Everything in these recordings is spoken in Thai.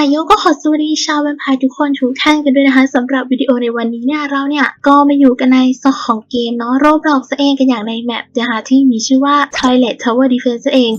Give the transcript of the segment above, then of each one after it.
ายโยก็ขอสวัสดีชาวแวมไพร์ทุกคนทุกท่านกันด้วยนะคะสำหรับวิดีโอในวันนี้เนี่ยเราเนี่ยก็มาอยู่กันในสองของเกมเนาะโรบล็อกเองกันอย่างในแมปนะคะที่มีชื่อว่า Toilet Tower Defense เอง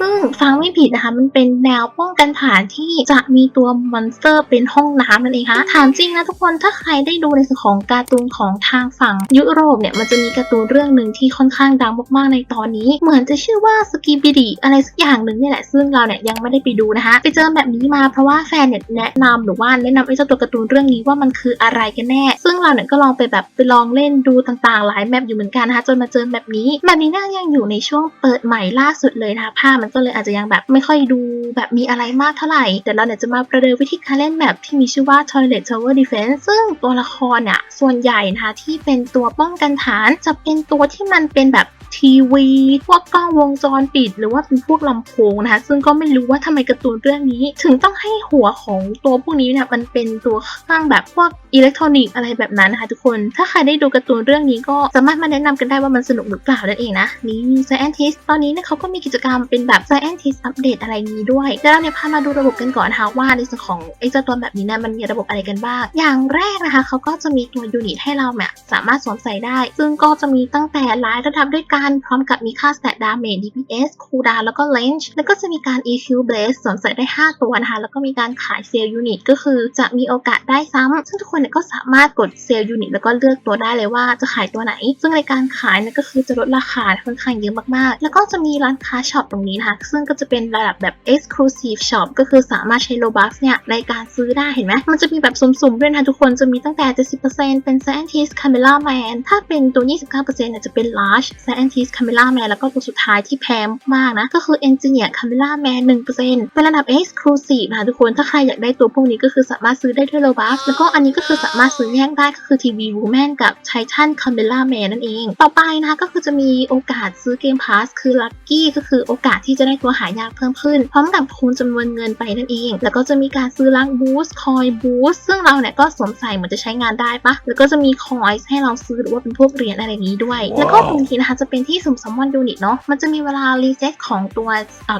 ซึ่งฟังไม่ผิดนะคะ มันเป็นแนวป้องกันฐานที่จะมีตัวมอนสเตอร์เป็นห้องน้ำนั่นเองค่ะถามจริงนะทุกคนถ้าใครได้ดูในส่วนของการ์ตูนของทางฝั่งยุโรปเนี่ยมันจะมีการ์ตูนเรื่องหนึ่งที่ค่อนข้างดังมากๆในตอนนี้ เหมือนจะชื่อว่าสกีบิดีอะไรสักอย่างหนึ่งเนี่ยแหละซึ่งเราเนี่ยยังไม่ได้ไปดูนะคะไปเจอแบบนี้มาเพราะว่าแฟนเนี่ยแนะนำหรือว่าแนะนำไอ้เจ้าตัวการ์ตูนเรื่องนี้ว่ามันคืออะไรกันแน่ ซึ่งเราเนี่ยก็ลองไปแบบไปลองเล่นดูต่างๆ หลายแมปอยู่เหมือนกันนะคะจนมาเจอแบบนี้แบบนี้น่ายังอยู่ในช่วงเปิดใหม่ล่าสุดเลยนะคะภาพมันก็เลยอาจจะยังแบบไม่ค่อยดูแบบมีอะไรมากเท่าไหร่ แต่เราเนี่ยจะมาประเดิมวิธีการเล่นแมปที่มีชื่อว่า Toilet Tower Defense ซึ่งตัวละครเนี่ยส่วนใหญ่นะคะที่เป็นตัวป้องกันฐานจะเป็นตัวที่มันเป็นแบบ ทีวี พวกกล้องวงจรปิด หรือว่าเป็นพวกลำโพงนะคะ ซึ่งก็ไม่รู้ว่าทำไมการ์ตูนเรื่องนี้ ถึงต้องให้หัวของตัวพวกนี้เนี่ยมันเป็นตัวข้างแบบพวกอิเล็กทรอนิกส์อะไรแบบนั้นนะคะทุกคน ถ้าใครได้ดูการ์ตูนเรื่องนี้ก็สามารถมาแนะนำกันได้ว่ามันสนุกหรือเปล่านั่นเองนะ นี่ Scientist ตอนนี้เนี่ยเขาก็มีกิจกรรมเป็นแบบ Scientist อัปเดตอะไรนี้ด้วยแล้วเราเนี่ยพามาดูระบบกันก่อนนะคะว่าในส่วนของไอ้เจ้าตัวแบบนี้เนี่ยมันมีระบบอะไรกันบ้าง อย่างแรกนะคะเขาก็จะมีตัวยูนิตให้เราเนี่ยสามารถสวมใส่ได้ ซึ่งก็จะมีตั้งแต่หลายระดับด้วยกันพร้อมกับมีค่า stat damage DPS cooldown แล้วก็ range แล้วก็จะมีการ EQ blaze สวมใส่ได้ 5 ตัวนะคะ แล้วก็มีการขายเซลล์ยูนิตก็คือจะมีโอกาสได้ซ้ำ ซึ่งทุกคนเนี่ยก็สามารถกดเซลล์ยูนิตแล้วก็เลือกตัวได้เลยว่าจะขายตัวไหน ซึ่งในการขายเนี่ยก็คือจะลดราคาค่อนข้างเยอะมากๆ แล้วก็จะมีร้านค้าช็อปตรงนี้นะคะซึ่งก็จะเป็นระดับแบบ exclusive shop ก็คือสามารถใช้ Robux เนี่ยในการซื้อได้เห็นไหมมันจะมีแบบสุ่มๆด้วยนะทุกคนจะมีตั้งแต่70%เป็น scientist camera man ถ้าเป็นตัว 29%เนี่ยจะเป็น large scientist camera man แล้วก็ตัวสุดท้ายที่แพงมากนะ ก็คือ engineer camera man 1%เปอร์เซ็นต์เป็นระดับ exclusive นะคะทุกคน ถ้าใครอยากได้ตัวพวกนี้ก็คือสามารถซื้อได้ด้วย Robux แล้วก็อันนี้ก็คือสามารถซื้อแยกได้ก็คือ TV woman กับ titan camera man นั่นเอง ต่อไปนะคะก็คือจะมีโอกาสซื้อเกมพาสคือ lucky ก็คือโอกาสที่จะได้ตัวหายากเพิ่มขึ้น พร้อมกับคูณจำนวนเงินไปนั่นเอง แล้วก็จะมีการซื้อลัง boost coin boost ซึ่งเราเนี่ยก็สวมใส่เหมือนจะใช้งานได้ปะแล้วก็จะมี coins ให้เราซื้อหรือว่าเป็นพวกเหรียญอะไรนี้ด้วย แล้วก็ตรงนี้นะคะจะเป็นที่สุ่มซัมมอนยูนิตเนาะมันจะมีเวลารีเซ็ตของตัว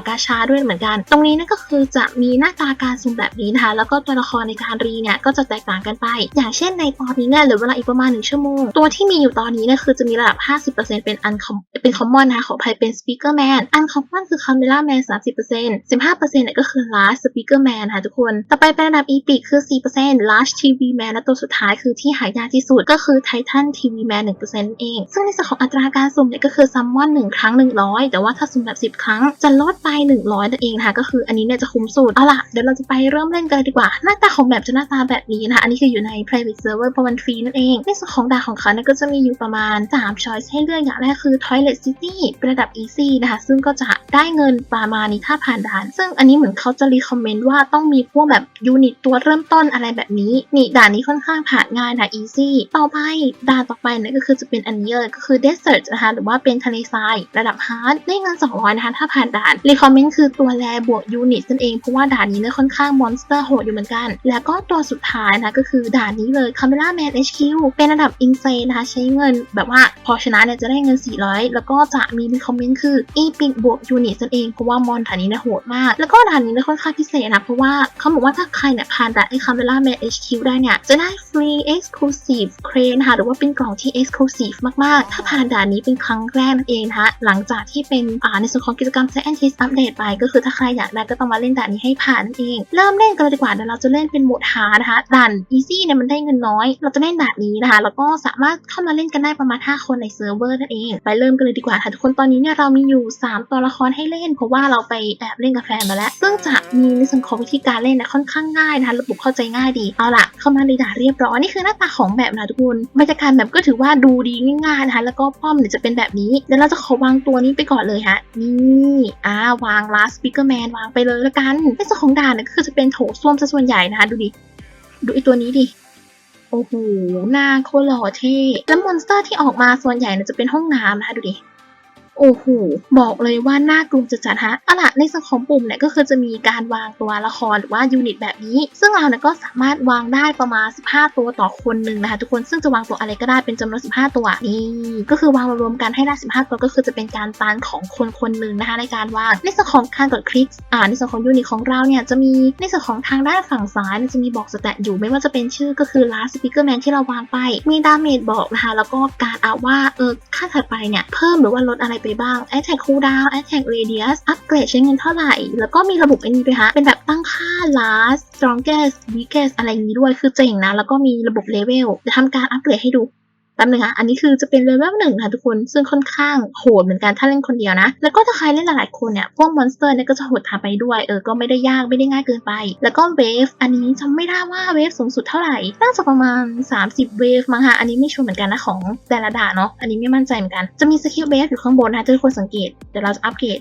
กาชาด้วยเหมือนกัน ตรงนี้นั่นก็คือจะมีหน้าตาการสุ่มแบบนี้นะคะ แล้วก็ตัวละครในการรีเนี่ยก็จะแตกต่างกันไป อย่างเช่นในตอนนี้เนี่ยเหลือเวลาอีกประมาณ1ชั่วโมง ตัวที่มีอยู่ตอนนี้เนี่ยคือจะมีระดับ 50%เป็น uncom เป็น common นะคะขออภัยเป็น speaker man uncommon คือ camera man 30% 15%เนี่ยก็คือ large speaker man นะคะทุกคน ต่อไปเป็นระดับ epic คือ 4% large TV man และตัวสุดท้ายคือที่หายากที่สุดก็คือ titan TV man 1%เอง ซึ่งในส่วนของอัตราการสุ่มเนี่ยก็คือซัมมอนหนึ่งครั้ง 100 แต่ว่าถ้าสุ่มแบบ 10 ครั้งจะลดไป 100นั่นเองนะคะก็คืออันนี้เนี่ยจะคุ้มสุดเอาล่ะเดี๋ยวเราจะไปเริ่มเล่นกันดีกว่า หน้าตาของแบบจะหน้าตาแบบนี้นะคะอันนี้คืออยู่ใน private server เพราะมันฟรีนั่นเองในส่วนของดาของเขาเนี่ยก็จะมีอยู่ประมาณ3 choice ให้เลือกอย่างแรกคือ toilet city เป็นระดับ easy นะคะซึ่งก็จะ ได้เงินประมาณนี้ถ้าผ่านด่าน ซึ่งอันนี้เหมือนเขาจะ recommend ว่าต้องมีพวกแบบยูนิตตัวเริ่มต้นอะไรแบบนี้ นี่ด่านนี้ค่อนข้างผ่านง่ายนะ easy ต่อไปด่านต่อไปเนี่ยก็คือจะเป็นอันนี้เลยก็คือ desert นะคะหรือว่าเป็นทะเลทรายระดับ hard ได้เงิน 200 นะคะถ้าผ่านด่าน recommend คือตัวแลบวกยูนิตนั่นเองเพราะว่าด่านนี้เนี่ยค่อนข้างมอนสเตอร์โหดอยู่เหมือนกัน แล้วก็ตัวสุดท้ายนะก็คือด่านนี้เลย Camera Man HQ เป็นระดับ insane นะคะใช้เงินแบบว่าพอชนะเนี่ยจะได้เงิน 400 แล้วก็จะมี recommend คือ epic บวกยูนิตนั่นเองเพราะว่ามอนด่านนี้นี่ยโหดมาก แล้วก็ด่านนี้นี่ยค่อนข้างพิเศษนะเพราะว่าเขาบอกว่าถ้าใครเนี่ยผ่านด่านไอ้ Camera Man HQ ได้เนี่ยจะได้ free exclusive crane นะคะหรือว่าเป็นกล่องที่ exclusive มากๆ ถ้าผ่านด่านนี้เป็นครั้งแรกนั่นเองนะคะหลังจากที่เป็นอ่าในส่วนของกิจกรรม Scientist อัปเดตไป ก็คือถ้าใครอยากได้ก็ต้องมาเล่นด่านนี้ให้ผ่านนั่นเอง เริ่มเล่นกันเลยดีกว่าเดี๋ยวเราจะเล่นเป็นโหมดฮาร์ดนะคะด่าน easy เนี่ยมันได้เงินน้อย เราจะเล่นด่านนี้นะคะแล้วก็สามารถเข้ามาเล่นกันได้ประมาณ5คนในเซิร์ฟเวอร์นั่นเองไปเริ่มกันเลยดีกว่าค่ะทุกคนตอนนี้เนี่ยเรามีอยู่ 3 ตัวละครให้เล่น เพราะว่าเราไปแอบเล่นกับแฟนมาแล้ว ซึ่งจะมีในส่วนของวิธีการเล่นนะค่อนข้างง่ายนะคะระบบเข้าใจง่ายดี เอาล่ะ เข้ามาในด่านเรียบร้อยนี่คือหน้าตาของแบบนะทุกคนบรรยากาศแบบก็ถือว่าดูดีง่ายๆนะคะแล้วก็ป้อมเนี่ยจะเป็นแบบนี้เดี๋ยวเราจะขอวางตัวนี้ไปก่อนเลยฮะนี่อ่าวาง last speaker man วางไปเลยละกันในส่วนของด่านเนี่ยก็คือจะเป็นโถส้วมซะส่วนใหญ่นะคะดูดิดูไอตัวนี้ดิโอ้โหหน้าโคตรหล่อเท่แล้วมอนสเตอร์ที่ออกมาส่วนใหญ่เนี่ยจะเป็นห้องน้ำนะคะดูดิ โอ้โห บอกเลยว่าน่ากลุ่มจะจัดฮะอาล่ะในส่วนของปุ่มเนี่ยก็คือจะมีการวางตัวละครหรือว่ายูนิตแบบนี้ ซึ่งเราเนี่ยก็สามารถวางได้ประมาณ 15 ตัวต่อคนหนึ่งนะคะทุกคน ซึ่งจะวางตัวอะไรก็ได้เป็นจำนวน 15 ตัวนี่ ก็คือวางรวมๆกันให้ได้ 15 ตัวก็คือจะเป็นการตันของคนคนหนึ่งนะคะในการวาง ในส่วนของการกดคลิก อ่า ในส่วนของยูนิตของเราเนี่ยจะมีในส่วนของทางด้านฝั่งซ้ายจะมีบอกสแตทอยู่ไม่ว่าจะเป็นชื่อก็คือ last speaker man ที่เราวางไป มีดาเมจบอกนะคะ แล้วก็การอาว่าเออาถัดไปเนี่ย เพิ่มหรือว่าลดอะไรไปบ้าง attack cooldown attack radius อัปเกรดใช้เงินเท่าไหร่ แล้วก็มีระบบไอ้นี้ด้วยฮะ เป็นแบบตั้งค่า last strongest weakest อะไรอย่างนี้ด้วย คือเจ๋งนะ แล้วก็มีระบบเลเวลจะทำการอัปเกรดให้ดู ป๊บนึงค่ะอันนี้คือจะเป็นเลเวลหนึ่งค่ะทุกคนซึ่งค่อนข้างโหดเหมือนกันถ้าเล่นคนเดียวนะ แล้วก็ถ้าใครเล่นหลายๆคนเนี่ยพวกมอนสเตอร์เนี่ยก็จะโหดตามไปด้วยเออก็ไม่ได้ยากไม่ได้ง่ายเกินไป แล้วก็เวฟอันนี้จำไม่ได้ว่าเวฟสูงสุดเท่าไหร่น่าจะประมาณ 30 เวฟมั้งคะอันนี้ไม่ชัวร์เหมือนกันนะของแต่ละด่าเนาะอันนี้ไม่มั่นใจเหมือนกันจะมีสกิลเวฟอยู่ข้างบนนะคะทุกคนสังเกตเดี๋ยวเราจะอัปเกรด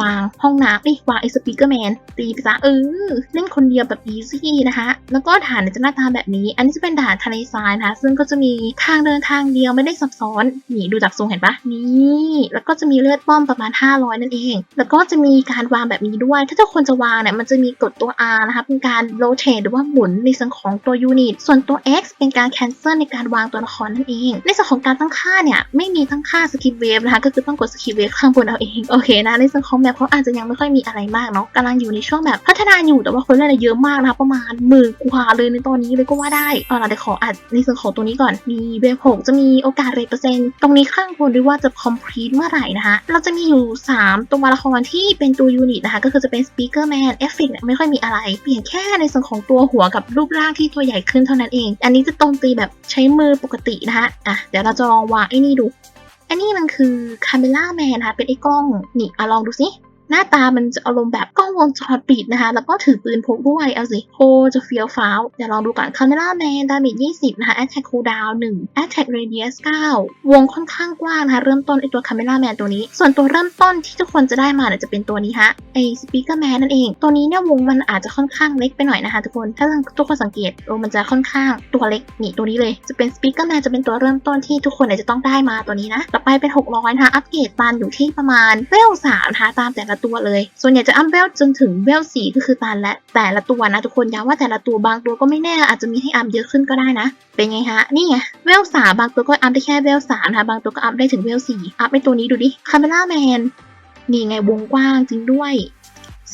วางห้องน้ำเอ้ยวางไอ้สปีกเกอร์แมนตีไปซะเออเล่นคนเดียวแบบอีซี่นะคะ แล้วก็ดานจะหน้าตาแบบนี้ อันนี้จะเป็นดานทะเลทรายนะคะซึ่งก็จะมีทางเดินทางเดียวไม่ได้ซับซ้อนนี่ดูจากทรงเห็นปะนี่แล้วก็จะมีเลือดป้อมประมาณ 500 นั่นเอง แล้วก็จะมีการวางแบบนี้ด้วย ถ้าทุกคนจะวางเนี่ยมันจะมีกดตัว R นะคะเป็นการ rotate หรือว่าหมุนในส่วนของตัวยูนิตส่วนตัว X เป็นการ cancel ในการวางตัวละครนั่นเอง ในส่วนของการตั้งค่าเนี่ยไม่มีตั้งค่า skip wave นะคะก็คือต้องกด skip wave ข้างบนเอาเองโอเคนะในส่วนของแมปเขาอาจจะยังไม่ค่อยมีอะไรมากเนาะกำลังอยู่ในช่วงแบบพัฒนาอยู่แต่ว่าคนเล่นเยอะมากนะคะประมาณหมื่นกว่าเลยในตอนนี้เลยก็ว่าได้เอาล่ะเดี๋ยวขออัดในส่วนของตัวนี้ก่อน มีเวฟหกจะมีโอกาสเรเปอร์เซ็นต์ตรงนี้ข้างบนด้วยว่าจะ complete เมื่อไหร่นะคะเราจะมีอยู่ 3 ตัวละครที่เป็นตัวยูนิตนะคะก็คือจะเป็น speaker man เอฟเฟกต์เนี่ยไม่ค่อยมีอะไร เปลี่ยนแค่ในส่วนของตัวหัวกับรูปร่างที่ตัวใหญ่ขึ้นเท่านั้นเอง อันนี้จะตรงตีแบบใช้มือปกตินะคะอะเดี๋ยวเราจะลองวางไอ้นี่ดู อันนี้มันคือคาเมล่าแมนะคะเป็นไอ้กล้อง นี่อะลองดูสิ หน้าตามันจะอารมณ์แบบกล้องวงจรปิดนะคะ แล้วก็ถือปืนพกด้วยเอาสิโคจะเฟี้ยวฟ้าวเดี๋ยวลองดูก่อน Camera Man ดาเมจ20 นะคะ Attack Cooldown 1 Attack Radius 9วงค่อนข้างกว้างนะคะเริ่มต้นไอตัว Camera Man ตัวนี้ ส่วนตัวเริ่มต้นที่ทุกคนจะได้มาเนี่ยจะเป็นตัวนี้ฮะไอ Speaker Man นั่นเอง ตัวนี้เนี่ยวงมันอาจจะค่อนข้างเล็กไปหน่อยนะคะทุกคนถ้าทุกคนสังเกตวงมันจะค่อนข้างตัวเล็กนี่ตัวนี้เลยจะเป็น Speaker Man จะเป็นตัวเริ่มต้นที่ทุกคนเนี่ยจะต้องได้มาตัวนี้นะต่อไปเป็น600นะคะอัปเกรดตันอยู่ที่ประมาณเวล3นะคะตามแต่ละตัวเลย ส่วนใหญ่จะอัพเวลจนถึงเวล4ก็คือตันและแต่ละตัวนะทุกคนย้ำว่าแต่ละตัวบางตัวก็ไม่แน่อาจจะมีให้อัพเยอะขึ้นก็ได้นะ เป็นไงฮะ นี่ไงเวลสามบางตัวก็อัพได้แค่เวลสามนะคะบางตัวก็อัพได้ถึงเวลสี่อัพในตัวนี้ดูดิคาเมล่าแมนนี่ไงวงกว้างจริงด้วย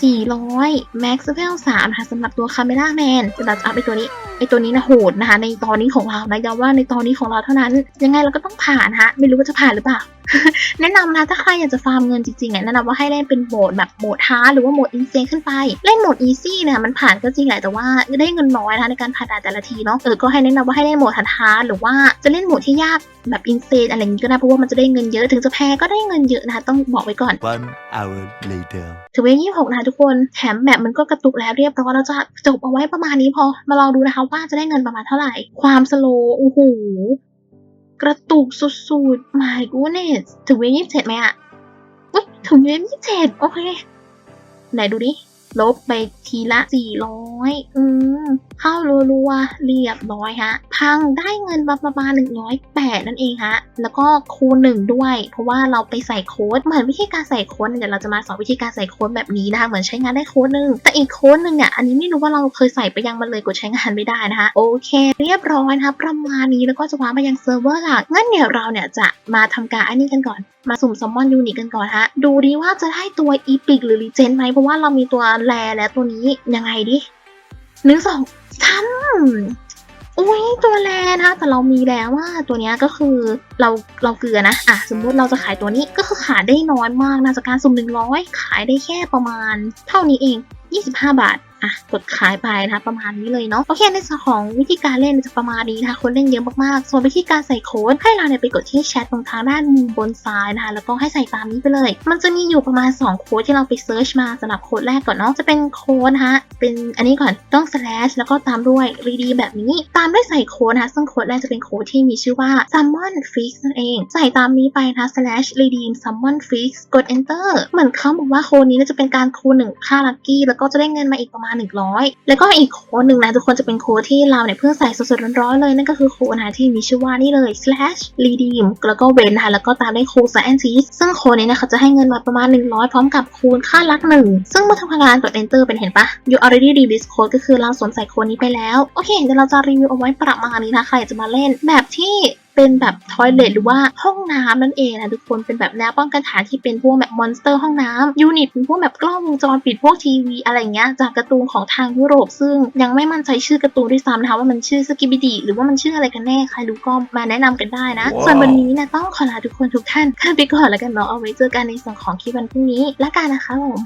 400 Max Level 3นะคะสำหรับตัว Camera Man จะเราจะอัพไอตัวนี้ไอตัวนี้นะโหดนะคะ ในตอนนี้ของเรานะย้ำว่าในตอนนี้ของเราเท่านั้น ยังไงเราก็ต้องผ่านฮะ ไม่รู้ว่าจะผ่านหรือเปล่า แนะนำนะถ้าใครอยากจะฟาร์มเงินจริงๆเนี่ยแนะนำว่าให้เล่นเป็นโหมดแบบโหมดฮาร์ดหรือว่าโหมดอินเซนขึ้นไป เล่นโหมดอีซี่เนี่ยมันผ่านก็จริงแหละแต่ว่าได้เงินน้อยนะคะในการผ่านด่านแต่ละทีเนาะเออก็ให้แนะนำว่าให้เล่นโหมดฮาร์ดหรือว่าจะเล่นโหมดที่ยากแบบอินเซนอะไรอย่างนี้ก็ได้เพราะว่ามันจะได้เงินเยอะถึงจะแพ้ก็ได้เงินเยอะนะคะต้องบอกไว้ก่อน One hour later. ถึงเวลยี่หกนะคะทุกคนแถมแบบมันก็กระตุกแล้วเรียบร้อยเราจะจบเอาไว้ประมาณนี้พอมาลองดูนะคะว่าจะได้เงินประมาณเท่าไหร่ ความสโลว์โอ้โห กระตุกสุดๆ my goodness ถึงเวลยี่สิบเจ็ดไหมอะอุ้ยถึงเวลยี่สิบเจ็ดโอเค ไหนดูดิ ลบไปทีละ 400 อืมเข้ารัวๆ เรียบร้อยฮะ พังได้เงินประมาณ 108 นั่นเองฮะ แล้วก็คูณหนึ่งด้วย เพราะว่าเราไปใส่โค้ด เหมือนวิธีการใส่โค้ดเดี๋ยวเราจะมาสอนวิธีการใส่โค้ดแบบนี้นะคะ เหมือนใช้งานได้โค้ดหนึ่ง แต่อีกโค้ดหนึ่งเนี่ย อันนี้ไม่รู้ว่าเราเคยใส่ไปยังมันเลยกดใช้งานไม่ได้นะคะ โอเค เรียบร้อยนะคะประมาณนี้แล้วก็จะวางมายังเซิร์ฟเวอร์หลักงั้นเดี๋ยวเราเนี่ยจะมาทำการอันนี้กันก่อน มาสุ่มซัมมอนยูนิกันก่อนฮะ ดูดีว่าจะได้ตัวอีพิกหรือรีเจนไหมเพราะว่าเรามีตัวแรและตัวนี้ยังไงดิหนึ่งสองสามอุ้ยตัวแรนะคะแต่เรามีแล้วว่าตัวนี้ก็คือเราเราเกลือนะอะสมมุติเราจะขายตัวนี้ก็คือขายได้น้อยมากนะจากการสุ่มหนึ่งร้อยขายได้แค่ประมาณ เท่านี้เอง 25 บาท อะกดขายไปนะคะประมาณนี้เลยเนาะโอเคในส่วนของวิธีการเล่นจะประมาณนี้นะคะคนเล่นเยอะมากๆ ส่วนวิธีการใส่โค้ดให้เราเนี่ยไปกดที่แชทตรงทางด้านมุมบนซ้ายนะคะแล้วก็ให้ใส่ตามนี้ไปเลย มันจะมีอยู่ประมาณ 2 โค้ดที่เราไปเซิร์ชมาสำหรับโค้ดแรกก่อนเนาะจะเป็นโค้ดนะคะเป็นอันนี้ก่อนต้อง slash แล้วก็ตามด้วยรีดีแบบนี้ตามด้วยใส่โค้ดนะคะซึ่งโค้ดแรกจะเป็นโค้ดที่มีชื่อว่า summon fix นั่นเอง ใส่ตามนี้ไปนะคะ slash redeem summon fix กด enter เหมือนเขาบอกว่าโค้ดนี้น่าจะเป็นการคูณหนึ่งค่าลัคกี้แล้วก็จะได้เงินมาอีกประมาณมาณ100 แล้วก็อีกโค้ดหนึ่งนะทุกคนจะเป็นโค้ดที่เราเนี่ยเพิ่งใส่สดๆร้อนๆเลยนั่นก็คือโค้ดนะที่มีชื่อว่านี่เลย slash redeem แล้วก็เว้นนะคะแล้วก็ตามด้วยโค้ด s c ซึ่งโค้ดนี้นะคะจะให้เงินมาประมาณ 100 พร้อมกับคูณค่าลักหนึ่งซึ่งเมื่อทำงานกด enter เป็นเห็นปะ you already read this code ก็คือเราสวมใส่โค้ดนี้ไปแล้ว โอเคเดี๋ยวเราจะรีวิวเอาไว้ประมาณนี้นะใครจะมาเล่นแบบที่ เป็นแบบทอยเลทหรือว่าห้องน้ำนั่นเองนะทุกคนเป็นแบบแนวป้องกันฐานที่เป็นพวกแบบมอนสเตอร์ห้องน้ำยูนิตเป็นพวกแบบกล้องวงจรปิดพวกทีวีอะไรเงี้ยจากการ์ตูนของทางยุโรป ซึ่งยังไม่มั่นใจชื่อการ์ตูนด้วยซ้ำนะคะว่ามันชื่อสกิบิดีหรือว่ามันชื่ออะไรกันแน่ใครรู้ก็มาแนะนำกันได้นะว้าวส่วนวันนี้นะต้องขอลาทุกคนทุกท่านกันไปก่อนแล้วกันเนาะเอาไว้เจอกันในส่วนของคลิปวันพรุ่งนี้แล้วกันนะคะผม